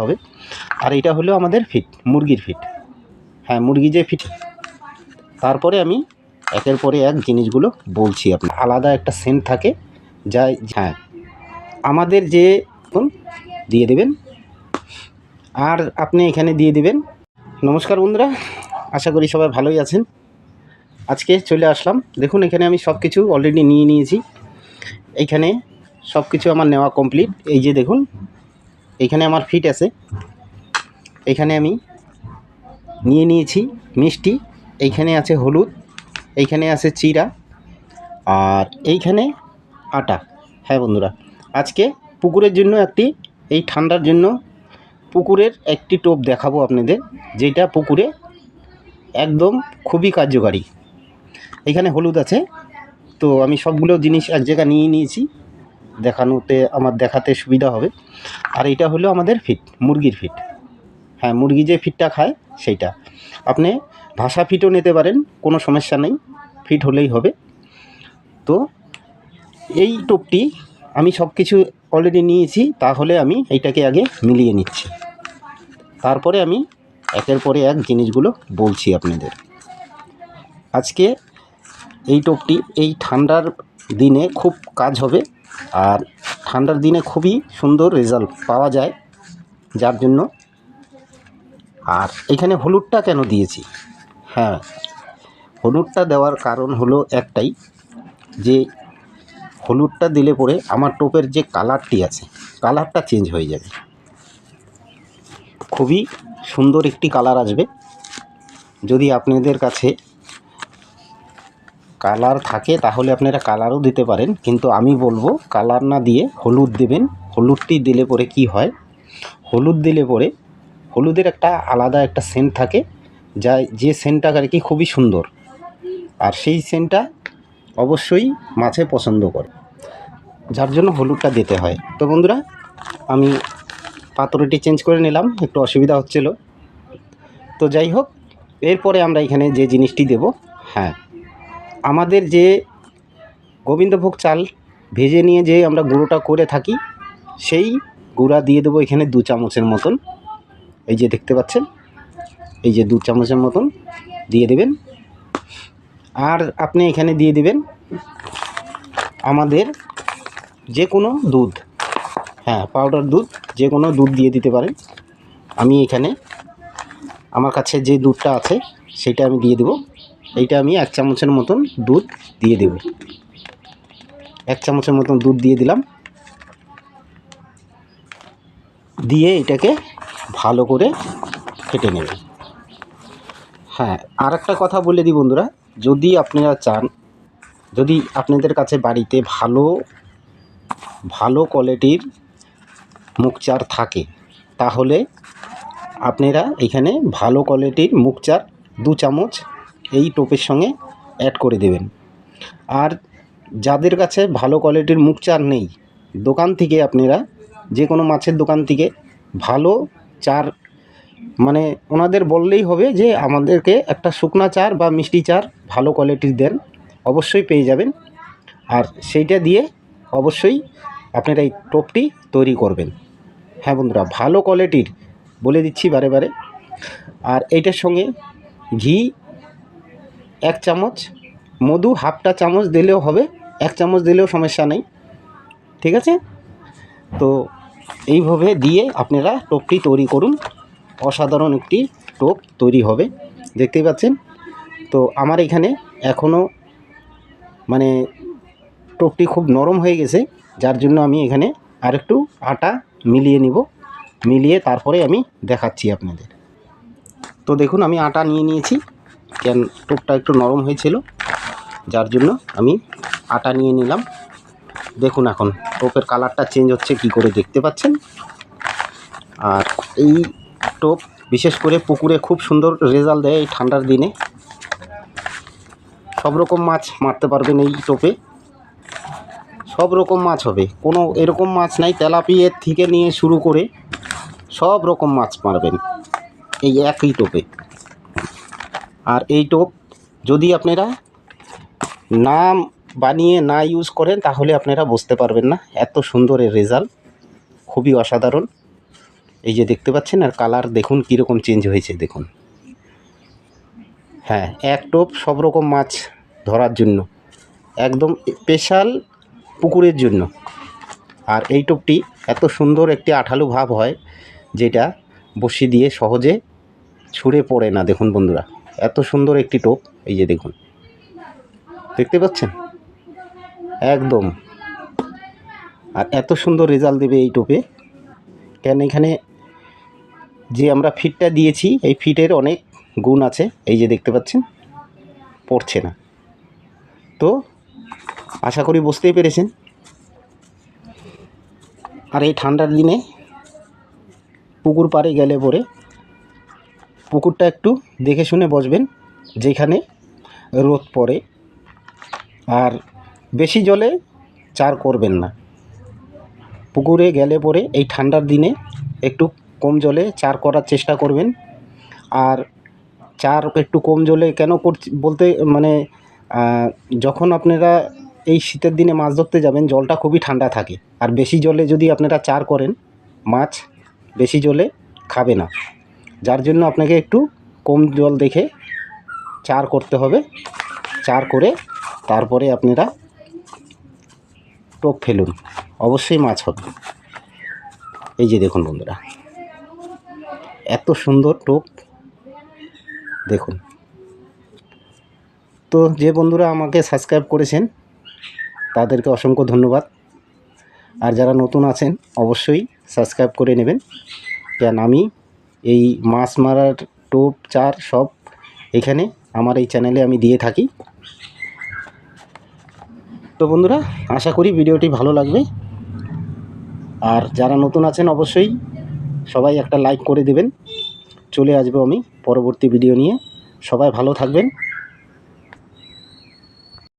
হবে। আর এটা হলো আমাদের ফিট, মুরগির ফিট। হ্যাঁ মুরগি যে ফিট, তারপরে আমি একের পরে এক জিনিসগুলো বলছি আপনার আলাদা একটা সেন্ট থাকে, যা হ্যাঁ আমাদের যে দিয়ে দেবেন। আর আপনি এখানে দিয়ে দেবেন। নমস্কার বন্ধুরা, আশা করি সবাই ভালোই আছেন। আজকে চলে আসলাম। দেখুন, এখানে আমি সব কিছু অলরেডি নিয়ে নিয়েছি। এইখানে সব কিছু আমার নেওয়া কমপ্লিট এই যে দেখুন এইখানে আমার ফিট আছে। এইখানে আমি নিয়ে নিয়েছি মিষ্টি। এইখানে আছে হলুদ, এইখানে আছে চিরা, আর এইখানে আটা। হ্যাঁ বন্ধুরা, আজকে পুকুরের জন্য একটি, এই ঠান্ডার জন্য পুকুরের একটি টোপ দেখাবো আপনাদের, যেটা পুকুরে একদম খুবই কার্যকারী। এখানে হলুদ আছে, তো আমি সবগুলো জিনিস এক জায়গায় নিয়ে নিয়েছি। দেখানোতে, আমার দেখাতে সুবিধা হবে। আর এটা হলো আমাদের ফিট, মুরগির ফিট। হ্যাঁ মুরগি যে ফিটটা খায়, সেইটা। আপনি ভাষা ফিটও নিতে পারেন, কোনো সমস্যা নেই, ফিট হলেই হবে। তো এই টোপটি আমি সব কিছু অলরেডি নিয়েছি, তাহলে আমি এইটাকে আগে মিলিয়ে নিচ্ছি। তারপরে আমি একের পরে এক জিনিসগুলো বলছি আপনাদের। আজকে এই টোপটি এই ঠান্ডার দিনে খুব কাজ হবে। আর ঠান্ডার দিনে খুবই সুন্দর রেজাল্ট পাওয়া যায়, যার জন্য। আর এখানে হলুদটা কেন দিয়েছি? হ্যাঁ হলুদটা দেওয়ার কারণ হলো একটাই, যে হলুদটা দিলে পরে আমার টোপের যে কালারটি আছে, কালারটা চেঞ্জ হয়ে যাবে। খুবই সুন্দর একটি কালার আসবে। যদি আপনাদের কাছে কালার থাকে তাহলে আপনারা কালারও দিতে পারেন। কিন্তু আমি বলব কালার না দিয়ে হলুদ দেবেন। হলুদটি দিলে পরে কি হয়? হলুদ দিলে পরে হলুদের একটা আলাদা একটা সেন্ট থাকে। যা যে সেন্টটা আর কি খুবই সুন্দর। আর সেই সেন্টটা অবশ্যই মাছে পছন্দ করে। যার জন্য হলুদটা দিতে হয়। তো বন্ধুরা, আমি পাত্রটি চেঞ্জ করে নিলাম। একটু অসুবিধা হচ্ছিল। তো যাই হোক, এরপরে আমরা এখানে যে জিনিসটি দেব হ্যাঁ আমাদের যে গোবিন্দভোগ চাল ভেজে নিয়ে যে আমরা গুঁড়োটা করে থাকি, সেই গুঁড়া দিয়ে দেবো এখানে দু চামচের মতন। এই যে দেখতে পাচ্ছেন, এই যে দু চামচের মতন দিয়ে দেবেন। আর আপনি এখানে দিয়ে দেবেন আমাদের যে কোনো দুধ। হ্যাঁ পাউডার দুধ যে কোনো দুধ দিয়ে দিতে পারেন। আমি এখানে, আমার কাছে যে দুধটা আছে, সেটা আমি দিয়ে দেব। এইটা আমি এক চামচের মতন দুধ দিয়ে দেব। এক চামচের মতন দুধ দিয়ে দিলাম। দিয়ে এটাকে ভালো করে ফেটে নেবেন হ্যাঁ আর একটা কথা বলে দিই বন্ধুরা, যদি আপনারা চান, যদি আপনাদের কাছে বাড়িতে ভালো ভালো কোয়ালিটির মুখচার থাকে, তাহলে আপনারা এখানে ভালো কোয়ালিটির মুখচার দু চামচ টোপের সঙ্গে অ্যাড করে দেবেন। আর যাদের কাছে ভালো কোয়ালিটির মুখচার নেই, দোকান থেকে আপনারা যে কোনো মাছের দোকান থেকে ভালো চার মানে ওনাদের বললেই হবে যে আমাদেরকে একটা শুকনা চার বা মিষ্টি চার ভালো কোয়ালিটির দেন, অবশ্যই পেয়ে যাবেন। আর সেইটা দিয়ে অবশ্যই আপনারা এই টোপটি তৈরি করবেন। হ্যাঁ বন্ধুরা, ভালো কোয়ালিটির বলে দিচ্ছি বারে বারে। আর এইটার সঙ্গে ঘি এক চামচ, মধু হাফটা চামচ দিলেও হবে, এক চামচ দিলেও সমস্যা নেই, ঠিক আছে? তো এইভাবে দিয়ে আপনারা টোপটি তৈরি করুন, অসাধারণ একটি টোপ তৈরি হবে, দেখতেই পাচ্ছেন? তো আমার এখানে এখনও মানে টোপটি খুব নরম হয়ে গেছে, যার জন্য আমি এখানে আরেকটু আটা মিলিয়ে নিব, মিলিয়ে তারপরে আমি দেখাচ্ছি আপনাদের। তো দেখুন, আমি আটা নিয়ে নিয়েছি। কেন টোপটা একটু নরম হয়েছিল, যার জন্য আমি আটা নিয়ে নিলাম। দেখুন এখন, টোপের কালারটা চেঞ্জ হচ্ছে, কি করে দেখতে পাচ্ছেন? আর এই টোপ বিশেষ করে পুকুরে খুব সুন্দর রেজাল্ট দেয় এই ঠান্ডার দিনে। সব রকম মাছ মারতে পারবেন এই টোপে। সব রকম মাছ হবে, কোনো এরকম মাছ নাই তেলাপিয়ের থেকে নিয়ে শুরু করে সব রকম মাছ মারবেন এই একই টোপে। আর এই টোপ যদি আপনারা না বানিয়ে না ইউজ করেন, তাহলে আপনারা বুঝতে পারবেন না। এত সুন্দর এর রেজাল্ট খুবই অসাধারণ। এই যে দেখতে পাচ্ছেন, আর কালার দেখুন কীরকম চেঞ্জ হয়েছে, দেখুন। হ্যাঁ এক টোপ সব রকম মাছ ধরার জন্য। একদম স্পেশাল পুকুরের জন্য। আর এই টোপটি এত সুন্দর একটি আঠালো ভাব হয়, যেটা বসি দিয়ে সহজে ছুঁড়ে পড়ে না, দেখুন বন্ধুরা। এত সুন্দর একটি টোপ, এই যে দেখুন। দেখতে পাচ্ছেন? একদম। আর এত সুন্দর রেজাল্ট দেবে এই টোপে। কেন এখানে যে আমরা ফিটটা দিয়েছি, এই ফিটের অনেক গুণ আছে। এই যে দেখতে পাচ্ছেন? পড়ছে না। তো আশা করি বুঝতেই পেরেছেন। আর এই ঠান্ডার দিনে পুকুর পাড়ে গেলে পরে পুকুরটা একটু দেখে শুনে বসবেন, যেখানে রোদ পড়ে। আর বেশি জলে চার করবেন না। পুকুরে গেলে পরে এই ঠান্ডার দিনে একটু কম জলে চার করার চেষ্টা করবেন। আর চার একটু কম জলে কেন করছি, বলতে মানে যখন আপনারা এই শীতের দিনে মাছ ধরতে যাবেন, জলটা খুবই ঠান্ডা থাকে। আর বেশি জলে যদি আপনারা চার করেন, মাছ বেশি জলে খাবে না। যার জন্য আপনাকে একটু কম জল দেখে চার করতে হবে। চার করে তারপরে আপনারা টোপ ফেলুন। অবশ্যই মাছ হবে। এই যে দেখুন বন্ধুরা, এত সুন্দর টোপ। দেখুন। তো যে বন্ধুরা আমাকে সাবস্ক্রাইব করেছেন, তাদেরকে অসংখ্য ধন্যবাদ। আর যারা নতুন আছেন, অবশ্যই সাবস্ক্রাইব করে নেবেন। কেন আমি এই মাছ মারার টোপ, চার সব এখানে আমার এই চ্যানেলে আমি দিয়ে থাকি। তো বন্ধুরা, আশা করি ভিডিওটি ভালো লাগবে। আর যারা নতুন আছেন অবশ্যই সবাই একটা লাইক করে দেবেন। চলে আসব আমি পরবর্তী ভিডিও নিয়ে। সবাই ভালো থাকবেন।